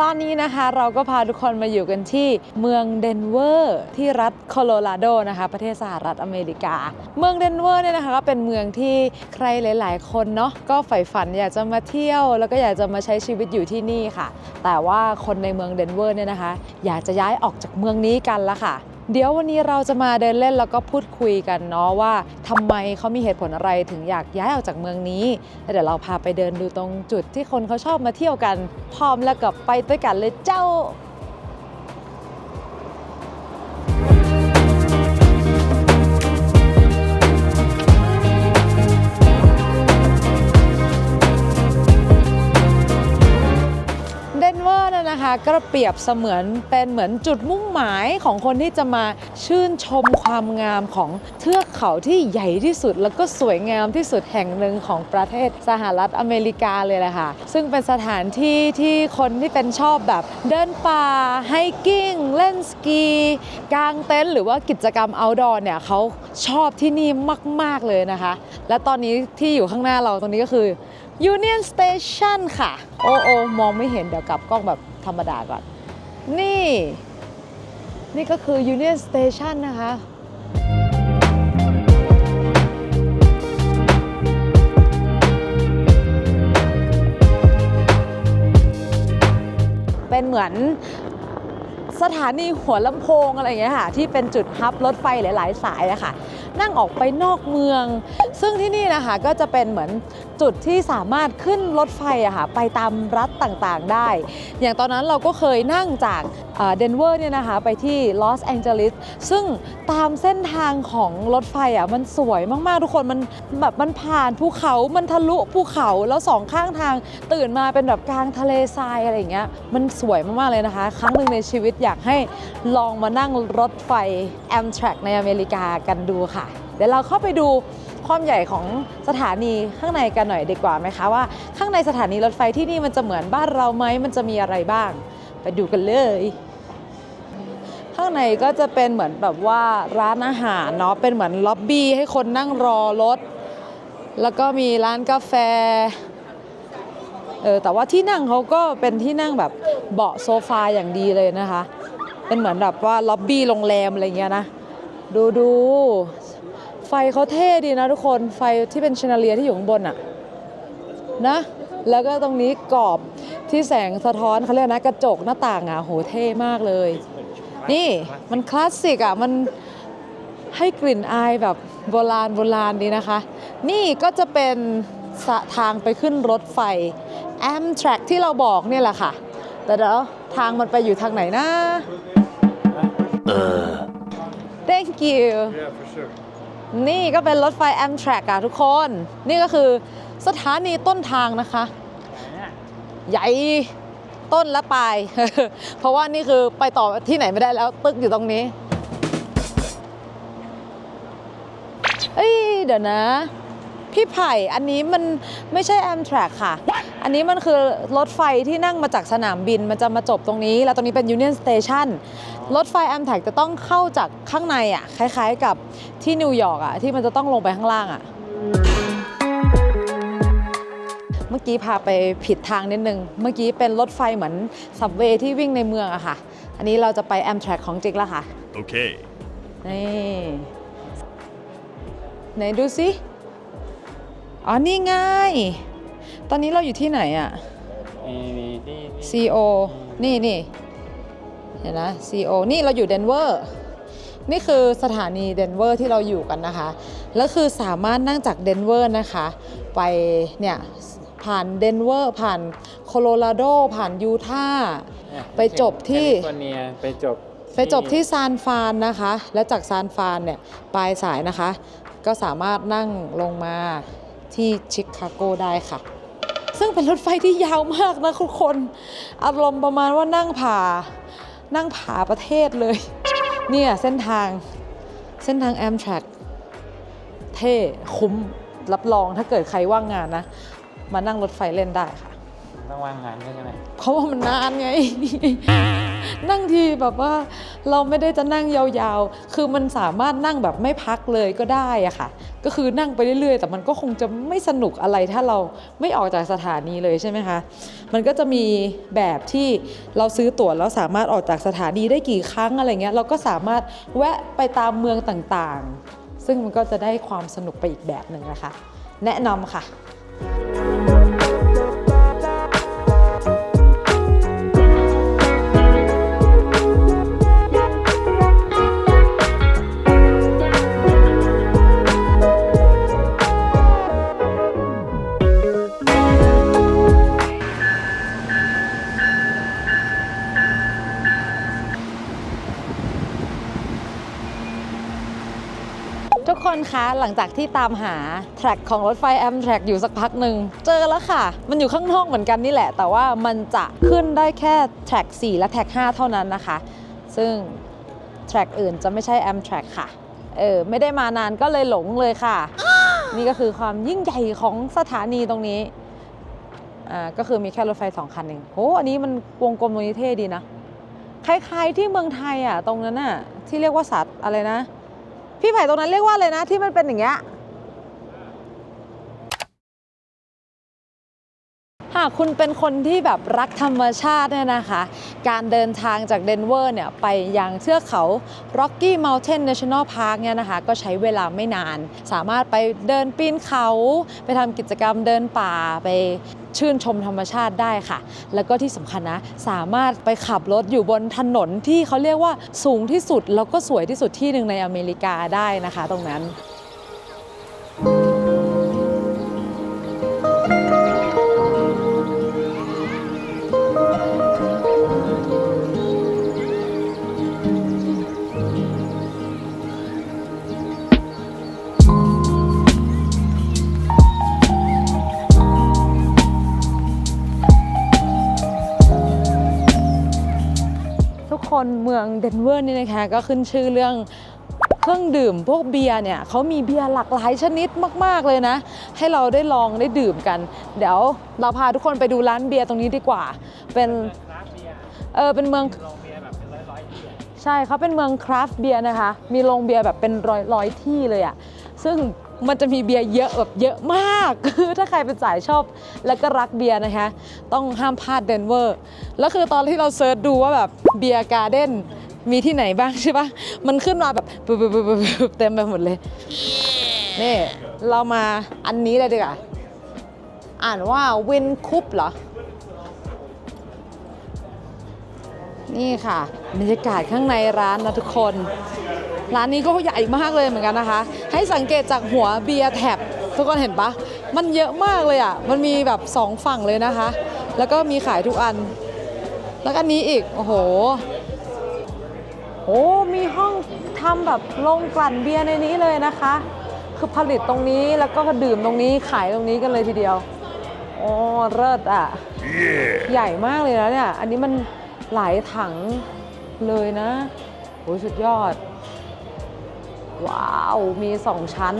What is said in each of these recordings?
ตอนนี้นะคะเราก็พาทุกคนมาอยู่กันที่เมืองเดนเวอร์ที่รัฐโคโลราโดนะคะประเทศสหรัฐอเมริกา เมืองเดนเวอร์เนี่ยนะคะก็เป็นเมืองที่ใครหลาย ๆ คนเนาะก็ใฝ่ฝันอยากจะมาเที่ยว แล้วก็อยากจะมาใช้ชีวิตอยู่ที่นี่ค่ะ แต่ว่าคนในเมืองเดนเวอร์เนี่ยนะคะ อยากจะย้ายออกจากเมืองนี้กันละค่ะ เดี๋ยววันนี้เราจะมาเดินเล่นแล้วก็พูดคุยกันเนาะว่าทำไมเขามีเหตุผลอะไรถึงอยากย้ายออกจากเมืองนี้แล้วเดี๋ยวเราพาไปเดินดูตรงจุดที่คนเขาชอบมาเที่ยวกัน พร้อมแล้วกับไปด้วยกันเลยเจ้า นะคะ ก็เปรียบเสมือนเป็นเหมือนจุดมุ่งหมายของคนที่จะมาชื่นชมความงามของเทือกเขาที่ใหญ่ที่สุด แล้วก็สวยงามที่สุดแห่งหนึ่งของประเทศสหรัฐอเมริกาเลยแหละค่ะ ซึ่งเป็นสถานที่ที่คนที่เป็นชอบแบบเดินป่าไฮกิ้ง เล่นสกี กางเต็นท์หรือว่ากิจกรรม outdoor เนี่ยเขาชอบที่นี่มาก ๆ เลยนะคะ และตอนนี้ที่อยู่ข้างหน้าเราตรงนี้ก็คือ Union Station ค่ะ โอ้โอมองไม่เห็นเดี๋ยวกลับกล้องแบบ ธรรมดาก่อน นี่ นี่ก็คือ Union Station นะคะ เป็นเหมือนสถานีหัวลำโพงอะไรอย่างเงี้ยค่ะ ที่เป็นจุดฮับรถไฟหลาย ๆ สายอะค่ะ นั่งออกไปนอกเมือง ซึ่งที่นี่นะคะก็จะเป็นเหมือน จุดที่สามารถขึ้นรถไฟอะค่ะไปตามรัฐต่างๆได้ อย่างตอนนั้นเราก็เคยนั่งจากเดนเวอร์เนี่ยนะคะไปที่ลอสแองเจลิสซึ่งตามเส้นทางของรถไฟอะมันสวยมากๆทุกคนมันแบบมันผ่านภูเขา มันทะลุภูเขาแล้วสองข้างทางตื่นมาเป็นแบบกลางทะเลทรายอะไรอย่างเงี้ยมันสวยมากๆเลยนะคะ ครั้งหนึ่งในชีวิตอยากให้ลองมานั่งรถไฟ Amtrak ในอเมริกากันดูค่ะ เดี๋ยวเราเข้าไปดู ความใหญ่ของสถานีข้างในกันหน่อยดีกว่าไหมคะว่า ข้างในสถานีรถไฟที่นี่มันจะเหมือนบ้านเราไหมมันจะมีอะไรบ้าง ไปดูกันเลย ข้างในก็จะเป็นเหมือนแบบว่าร้านอาหารเนาะเป็นเหมือนล็อบบี้ให้คนนั่งรอรถ แล้วก็มีร้านกาแฟเออแต่ว่าที่นั่งเขาก็เป็นที่นั่งแบบเบาะโซฟาอย่างดีเลยนะคะ เป็นเหมือนแบบว่าล็อบบี้โรงแรมอะไรเงี้ยนะ ดูดู ไฟเขาเท่ดีนะทุกคนไฟที่เป็นชนเลียที่อยู่ข้างบนอะนะแล้วก็ตรงนี้กรอบที่แสงสะท้อนเขาเรียกนะกระจกหน้าต่างอะโหเท่มากเลย นี่มันคลาสสิกอะมันให้กลิ่นอายแบบโบราณโบราณดีนะคะ นี่ก็จะเป็นสะทางไปขึ้นรถไฟ Amtrak ที่เราบอกเนี่ยแหละค่ะ แต่เดี๋ยวทางมันไปอยู่ทางไหนนะ thank you Yeah, for sure. นี่ก็เป็นรถไฟ Amtrak อะทุกคน นี่ก็คือสถานีต้นทางนะคะ ใหญ่ต้นและปลาย เพราะว่านี่คือไปต่อที่ไหนไม่ได้แล้ว ตึกอยู่ตรงนี้เอ้ยเดี๋ยวนะ พี่ไผ่อันนี้มันไม่ใช่ Amtrak ค่ะ อันนี้มันคือรถไฟที่นั่งมาจากสนามบิน มันจะมาจบตรงนี้ แล้วตรงนี้เป็น Union Station รถไฟ Amtrak จะต้องเข้าจากข้างในอะคล้ายๆกับที่นิวยอร์กอะที่มันจะต้องลงไปข้างล่างอะเมื่อกี้พาไปผิดทางนิดนึง เมื่อกี้เป็นรถไฟเหมือนสับเวย์ที่วิ่งในเมืองอะค่ะ อันนี้เราจะไป Amtrak ของจริงแล้วค่ะ Okay. นี่ ไหนดูสิอ๋อ นี่ไง ตอนนี้เราอยู่ที่ไหนอะมีมีที่ CO นี่นี่ เห็นนะ CO นี่เราอยู่เดนเวอร์นี่คือสถานีเดนเวอร์ที่เราอยู่กันนะคะ แล้วคือสามารถนั่งจากเดนเวอร์นะคะ ไปเนี่ยผ่านเดนเวอร์ผ่านโคโลราโด ผ่านยูทาห์เนี่ยไปจบที่แคลิฟอร์เนียไปจบไปจบที่ซานฟรานนะคะ และจากซานฟรานเนี่ยปลายสายนะคะ ก็สามารถนั่งลงมาที่ชิคาโกได้ค่ะ ซึ่งเป็นรถไฟที่ยาวมากนะทุกคน อารมณ์ประมาณว่านั่งผ่า นั่งผ่าประเทศเลย เนี่ยเส้นทางเส้นทาง Amtrak เท่คุ้มรับรองถ้าเกิดใครว่างงานนะ มานั่งรถไฟเล่นได้ค่ะ ต้องว่างงานด้วยใช่ไหมเพราะว่ามันนานไง นั่งทีแบบว่าเราไม่ได้จะนั่งยาวๆ คือมันสามารถนั่งแบบไม่พักเลยก็ได้อะค่ะ ก็คือนั่งไปเรื่อยๆ แต่มันก็คงจะไม่สนุกอะไรถ้าเราไม่ออกจากสถานีเลยใช่ไหมคะ มันก็จะมีแบบที่เราซื้อตั๋วแล้วสามารถออกจากสถานีได้กี่ครั้งอะไรเงี้ยเราก็สามารถแวะไปตามเมืองต่างๆ ซึ่งมันก็จะได้ความสนุกไปอีกแบบหนึ่งนะคะ แนะนำค่ะ คนคะ หลังจากที่ตามหาแทร็กของรถไฟแอมแทร็กอยู่สักพักหนึ่ง เจอแล้วค่ะ มันอยู่ข้างนอกเหมือนกันนี่แหละ แต่ว่ามันจะขึ้นได้แค่แทร็ก4 และแทร็ก5 เท่านั้นนะคะ ซึ่งแทร็กอื่นจะไม่ใช่แอมแทร็กค่ะ เออ ไม่ได้มานานก็เลยหลงเลยค่ะ นี่ก็คือความยิ่งใหญ่ของสถานีตรงนี้ อ่า ก็คือมีแค่รถไฟสองคันเองโอ้อันนี้มันวงกลมตรงนี้เท่ดีนะ คล้ายๆที่เมืองไทยอะ ตรงนั้นอะ ที่เรียกว่าสัตว์อะไรนะ พี่ไผ่ตรงนั้นเรียกว่าอะไรนะที่มันเป็นอย่างเงี้ยากคุณเป็นคนที่แบบรักธรรมชาติเนี่ยนะคะ การเดินทางจากเดนเวอร์เนี่ยไปยังเทือกเขา Rocky Mountain National Park เนี่ยนะคะ ก็ใช้เวลาไม่นาน สามารถไปเดินปีนเขา ไปทำกิจกรรมเดินป่าไปชื่นชมธรรมชาติได้ค่ะ แล้วก็ที่สำคัญนะ สามารถไปขับรถอยู่บนถนนที่เขาเรียกว่าสูงที่สุด แล้วก็สวยที่สุดที่หนึ่งในอเมริกาได้นะคะตรงนั้น คนเมืองเดนเวอร์นี่นะคะก็ขึ้นชื่อเรื่องเครื่องดื่มพวกเบียร์เนี่ยเขามีเบียร์หลากหลายชนิดมาก ๆ เลยนะ ให้เราได้ลองได้ดื่มกัน เดี๋ยวเราพาทุกคนไปดูร้านเบียร์ตรงนี้ดีกว่า เป็นเออเป็นเมืองใช่เขาเป็นเมืองคราฟต์เบียร์นะคะ มีโรงเบียร์แบบเป็นร้อยร้อยที่เลยอะซึ่ง มันจะมีเบียร์เยอะแบบเยอะมากคือถ้าใครเป็นสายชอบและก็รักเบียร์นะคะ ต้องห้ามพลาดเดนเวอร์ แล้วคือตอนที่เราเซิร์ชดูว่าแบบเบียร์การ์เด้นมีที่ไหนบ้างใช่ปะมันขึ้นมาแบบปึ๊บปึ๊บปึ๊บปึ๊บเต็มไปหมดเลย นี่ เรามาอันนี้เลยดีกว่า อ่านว่าวินคุปเหรอ นี่ค่ะบรรยากาศข้างในร้านนะทุกคน ร้านนี้ก็ใหญ่มากเลยเหมือนกันนะคะ ให้สังเกตจากหัวเบียร์แท็บทุกคนเห็นปะมันเยอะมากเลยอะ มันมีแบบสองฝั่งเลยนะคะ แล้วก็มีขายทุกอัน แล้วก็อันนี้อีก โอ้โหโอ้มีห้องทำแบบโรงกลั่นเบียร์ในนี้เลยนะคะ คือผลิตตรงนี้แล้วก็ดื่มตรงนี้ขายตรงนี้กันเลยทีเดียว โอ้เลิศอะใหญ่มากเลยนะเนี่ย อันนี้มัน หลายถังเลยนะโอ้สุดยอด ว้าว มีสองชั้น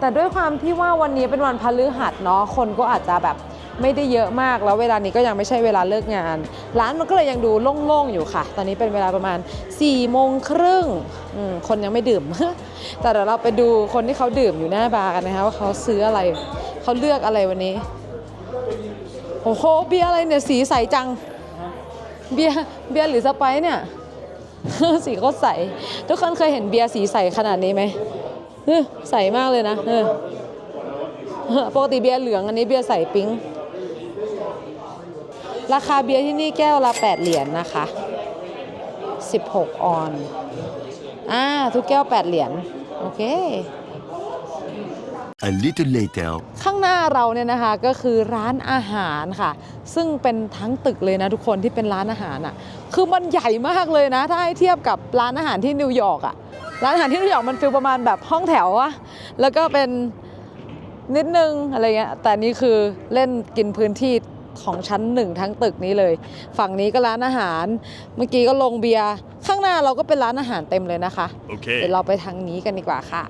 แต่ด้วยความที่ว่าวันนี้เป็นวันพฤหัสเนาะคนก็อาจจะแบบไม่ได้เยอะมากแล้วเวลานี้ก็ยังไม่ใช่เวลาเลิกงาน ร้านมันก็เลยยังดูโล่งๆอยู่ค่ะ ตอนนี้เป็นเวลาประมาณ4ี่โมงครึ่งคนยังไม่ดื่ม แต่เดี๋ยวเราไปดูคนที่เขาดื่มอยู่หน้าบาร์กันนะคะว่าเขาซื้ออะไรเขาเลือกอะไรวันนี้โอ้โหเบียร์อะไรเนี่ยสีใสจัง เบียร์เบียร์หรือสไปเนี่ย สีโคตรใส ทุกคนเคยเห็นเบียร์สีใสขนาดนี้ไหมใสมากเลยนะปกติเบียร์เหลืองอันนี้เบียร์ใสปิ๊งราคาเบียร์ที่นี่แก้วละ 8 เหรียญนะคะ 16 ออน อ่า ทุกแก้ว 8 เหรียญ โอเค A little later. ข้างหน้าเราเนี่ยนะคะก็คือร้านอาหารค่ะ ซึ่งเป็นทั้งตึกเลยนะทุกคนที่เป็นร้านอาหารอะคือมันใหญ่มากเลยนะ ถ้าให้เทียบกับร้านอาหารที่นิวยอร์กอะร้านอาหารที่นิวยอร์กมันฟีลประมาณแบบห้องแถวอะแล้วก็เป็นนิดนึงอะไรเงี้ยแต่นี่คือเล่นกินพื้นที่ของชั้นหนึ่งทั้งตึกนี้เลย ฝั่งนี้ก็ร้านอาหาร เมื่อกี้ก็ลงเบียร์ข้างหน้าเราก็เป็นร้านอาหารเต็มเลยนะคะเดี๋ยวเราไปทางนี้กันดีกว่าค่ะ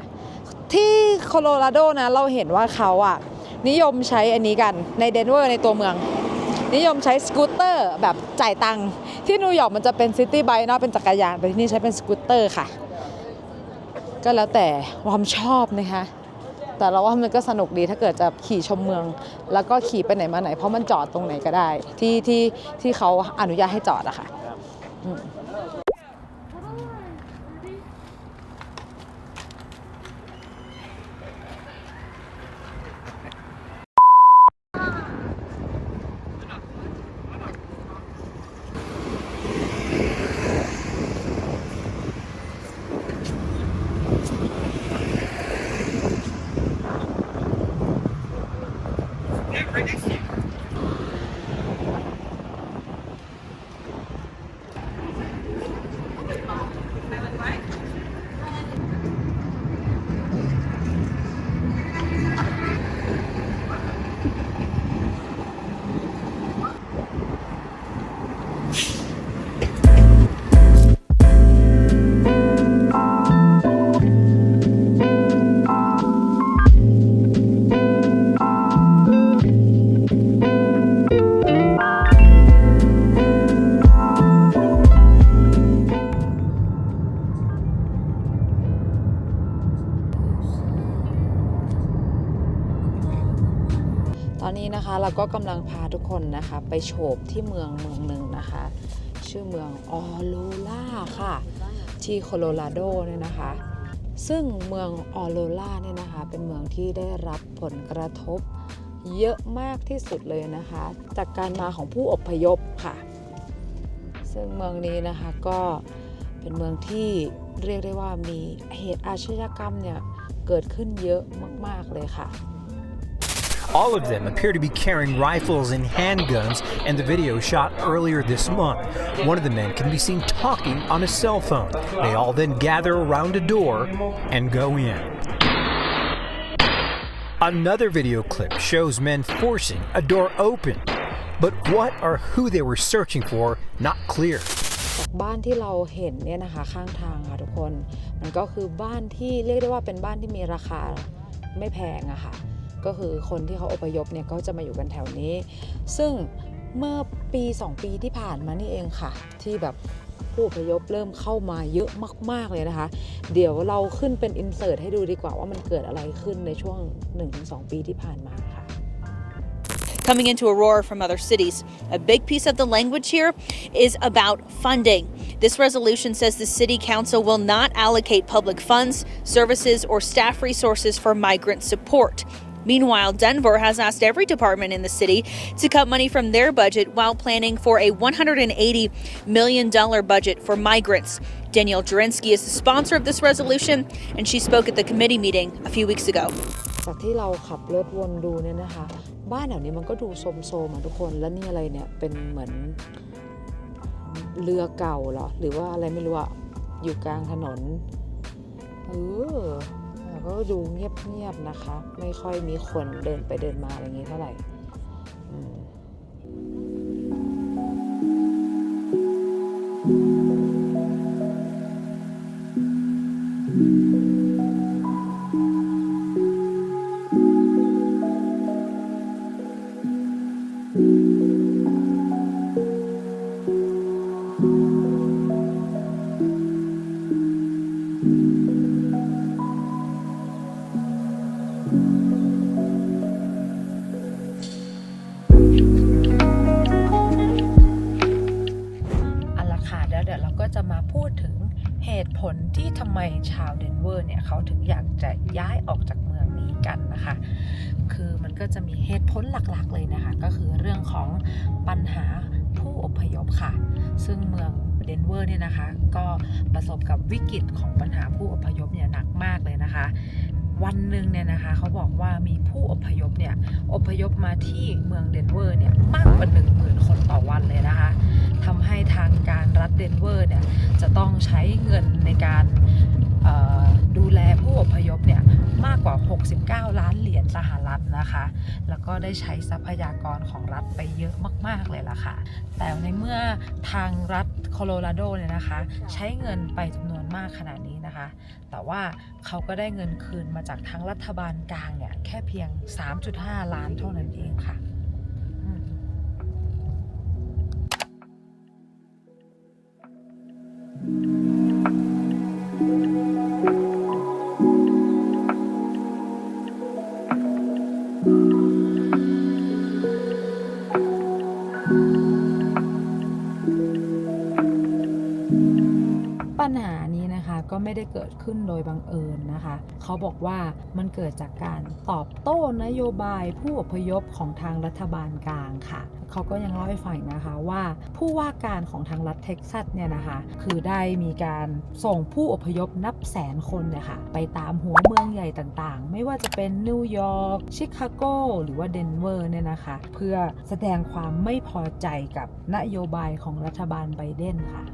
ที่โคโลราโดนะเราเห็นว่าเขาอะนิยมใช้อันนี้กันในเดนเวอร์ในตัวเมือง นิยมใช้สกูตเตอร์แบบจ่ายตังค์ที่นิวยอร์กมันจะเป็นซิตี้ไบค์เนาะเป็นจักรยานแต่ที่นี่ใช้เป็นสกูตเตอร์ค่ะ ก็แล้วแต่ความชอบนะคะ แต่เราว่ามันก็สนุกดีถ้าเกิดจะขี่ชมเมือง แล้วก็ขี่ไปไหนมาไหน เพราะมันจอดตรงไหนก็ได้ ที่ที่ที่เขาอนุญาตให้จอดอะค่ะ ครับอื เราก็กำลังพาทุกคนนะคะ ไปโฉบที่เมืองเมืองหนึ่งนะคะ ชื่อเมืองออโลล่าค่ะ ที่โคโลราโดเนี่ยนะคะ ซึ่งเมืองออโลล่าเนี่ยนะคะ เป็นเมืองที่ได้รับผลกระทบเยอะมากที่สุดเลยนะคะ จากการมาของผู้อพยพค่ะ ซึ่งเมืองนี้นะคะก็เป็นเมืองที่เรียกได้ว่ามีเหตุอาชญากรรมเนี่ยเกิดขึ้นเยอะมาก ๆ เลยค่ะ All of them appear to be carrying rifles and handguns, and the video shot earlier this month. One of the men can be seen talking on a cell phone. They all then gather around a door and go in. Another video clip shows men forcing a door open. But what or who they were searching for, not clear. จากบ้านที่เราเห็นเนี่ยนะคะข้างทางค่ะทุกคน มันก็คือบ้านที่เรียกได้ว่าเป็นบ้านที่มีราคาไม่แพงอะค่ะ ก็คือคนที่เขาอพยพเนี่ยก็จะมาอยู่กันแถวนี้ ซึ่งเมื่อปี 2 ปีที่ผ่านมานี่เองค่ะ ที่แบบผู้อพยพเริ่มเข้ามาเยอะมาก ๆ เลยนะคะ เดี๋ยวเราขึ้นเป็นอินเสิร์ตให้ดูดีกว่าว่ามันเกิดอะไรขึ้นในช่วง 1-2 ปีที่ผ่านมาค่ะ coming into Aurora from other cities. A big piece of the language here is about funding. This resolution says the City Council will not allocate public funds, services, or staff resources for migrant support. Meanwhile, Denver has asked every department in the city to cut money from their budget while planning for a $180 million budget for migrants. Danielle Jurinsky is the sponsor of this resolution, and she spoke at the committee meeting a few weeks ago. จากที่เราขับรถวนดูเนี่ยนะคะ บ้านแถวนี้มันก็ดูโซมๆอ่ะทุกคนแล้วนี่อะไรเนี่ยเป็นเหมือนเรือเก่าเหรอ หรือว่าอะไรไม่รู้อะอยู่กลางถนนเออแต่ ก็ดูเงียบๆนะคะ ไม่ค่อยมีคนเดินไปเดินมาอะไรอย่างนี้เท่าไหร่อืมเอ หาผู้อพยพค่ะ ซึ่งเมืองเดนเวอร์เนี่ยนะคะ ก็ประสบกับวิกฤตของปัญหาผู้อพยพเนี่ยหนักมากเลยนะคะ วันหนึ่งเนี่ยนะคะเขาบอกว่ามีผู้อพยพเนี่ยอพยพมาที่เมืองเดนเวอร์เนี่ยมากกว่า 1 0,000 คนต่อวันเลยนะคะทำให้ทางการรัฐเดนเวอร์เนี่ยจะต้องใช้เงินในการดูแลผู้อพยพเนี่ย มากกว่า 69 ล้านเหรียญสหรัฐนะคะ แล้วก็ได้ใช้ทรัพยากรของรัฐไปเยอะมาก ๆ เลยล่ะค่ะ แต่ในเมื่อทางรัฐโคโลราโดเนี่ยนะคะ ใช้เงินไปจำนวนมากขนาดนี้นะคะ แต่ว่าเขาก็ได้เงินคืนมาจากทางรัฐบาลกลางเนี่ยแค่เพียง 3.5 ล้านเท่านั้นเองค่ะ ปัญหานี้นะคะก็ไม่ได้เกิดขึ้นโดยบังเอิญนะคะ เขาบอกว่ามันเกิดจากการตอบโต้นโยบายผู้อพยพของทางรัฐบาลกลางค่ะ เขาก็ยังเล่าให้ฟังอีกนะคะว่าผู้ว่าการของทางรัฐเท็กซัสเนี่ยนะคะ คือได้มีการส่งผู้อพยพนับแสนคนเนี่ยค่ะไปตามหัวเมืองใหญ่ต่างๆ ไม่ว่าจะเป็นนิวยอร์กชิคาโกหรือว่าเดนเวอร์เนี่ยนะคะ เพื่อแสดงความไม่พอใจกับนโยบายของรัฐบาลไบเดนค่ะ